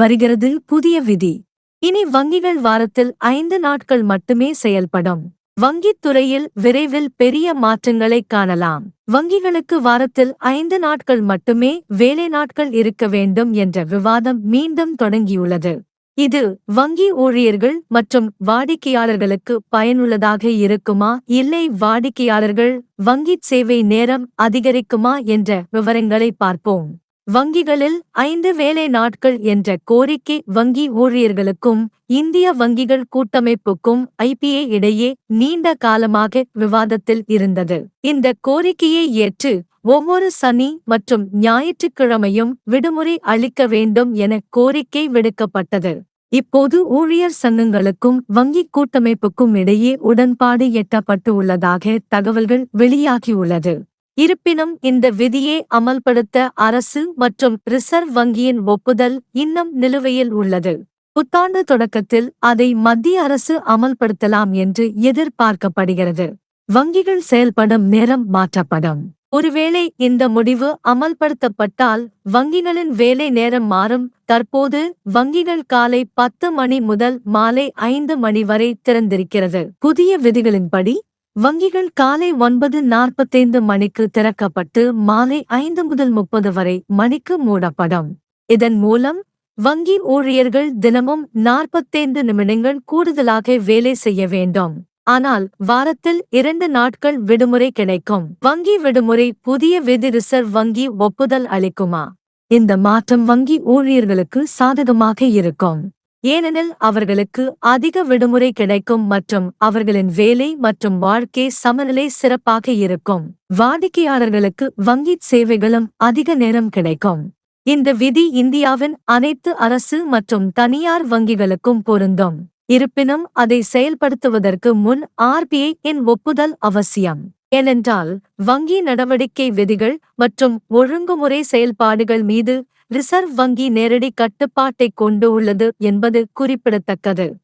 வருகிறது புதிய விதி. இனி வங்கிகள் வாரத்தில் ஐந்து நாட்கள் மட்டுமே செயல்படும். வங்கித் துறையில் விரைவில் பெரிய மாற்றங்களை காணலாம். வங்கிகளுக்கு வாரத்தில் ஐந்து நாட்கள் மட்டுமே வேலை நாட்கள் இருக்க வேண்டும் என்ற விவாதம் மீண்டும் தொடங்கியுள்ளது. இது வங்கி ஊழியர்கள் மற்றும் வாடிக்கையாளர்களுக்கு பயனுள்ளதாக இருக்குமா? இல்லை வாடிக்கையாளர்கள் வங்கிச் சேவை நேரம் அதிகரிக்குமா? என்ற விவரங்களை பார்ப்போம். வங்கிகளில் ஐந்து வேலை நாட்கள் என்ற கோரிக்கை வங்கி ஊழியர்களுக்கும் இந்திய வங்கிகள் கூட்டமைப்புக்கும் ஐபிஏ இடையே நீண்ட காலமாக விவாதத்தில் இருந்தது. இந்த கோரிக்கையை ஏற்று ஒவ்வொரு சனி மற்றும் ஞாயிற்றுக்கிழமையும் விடுமுறை அளிக்க வேண்டும் என கோரிக்கை விடுக்கப்பட்டது. இப்போது ஊழியர் சங்கங்களுக்கும் வங்கி கூட்டமைப்புக்கும் இடையே உடன்பாடு எட்டப்பட்டு உள்ளதாக தகவல்கள் வெளியாகியுள்ளது. இருப்பினும் இந்த விதியை அமல்படுத்த அரசு மற்றும் ரிசர்வ் வங்கியின் ஒப்புதல் இன்னும் நிலுவையில் உள்ளது. புத்தாண்டு தொடக்கத்தில் அதை மத்திய அரசு அமல்படுத்தலாம் என்று எதிர்பார்க்கப்படுகிறது. வங்கிகள் செயல்படும் நேரம் மாற்றப்படும். ஒருவேளை இந்த முடிவு அமல்படுத்தப்பட்டால் வங்கிகளின் வேலை நேரம் மாறும். தற்போது வங்கிகள் காலை பத்து மணி முதல் மாலை ஐந்து மணி வரை திறந்திருக்கிறது. புதிய விதிகளின்படி வங்கிகள் காலை ஒன்பது நாற்பத்தைந்து மணிக்கு திறக்கப்பட்டு மாலை ஐந்து முதல் முப்பது வரை மணிக்கு மூடப்படும். இதன் மூலம் வங்கி ஊழியர்கள் தினமும் நாற்பத்தைந்து நிமிடங்கள் கூடுதலாக வேலை செய்ய வேண்டும். ஆனால் வாரத்தில் இரண்டு நாட்கள் விடுமுறை கிடைக்கும். வங்கி விடுமுறை புதிய விதி ரிசர்வ் வங்கி ஒப்புதல் அளிக்குமா? இந்த மாற்றம் வங்கி ஊழியர்களுக்கு சாதகமாக இருக்கும். ஏனெனில் அவர்களுக்கு அதிக விடுமுறை கிடைக்கும் மற்றும் அவர்களின் வேலை மற்றும் வாழ்க்கை சமநிலை சிறப்பாக இருக்கும். வாடிக்கையாளர்களுக்கு வங்கி சேவைகளும் அதிக நேரம் கிடைக்கும். இந்த விதி இந்தியாவின் அனைத்து அரசு மற்றும் தனியார் வங்கிகளுக்கும் பொருந்தும். இருப்பினும் அதை செயல்படுத்துவதற்கு முன் ஆர்பிஐ இன் ஒப்புதல் அவசியம். ஏனென்றால் வங்கி நடவடிக்கை விதிகள் மற்றும் ஒழுங்குமுறை செயல்பாடுகள் மீது ரிசர்வ் வங்கி நேரடி கட்டுப்பாட்டை கொண்டு உள்ளது என்பது குறிப்பிடத்தக்கது.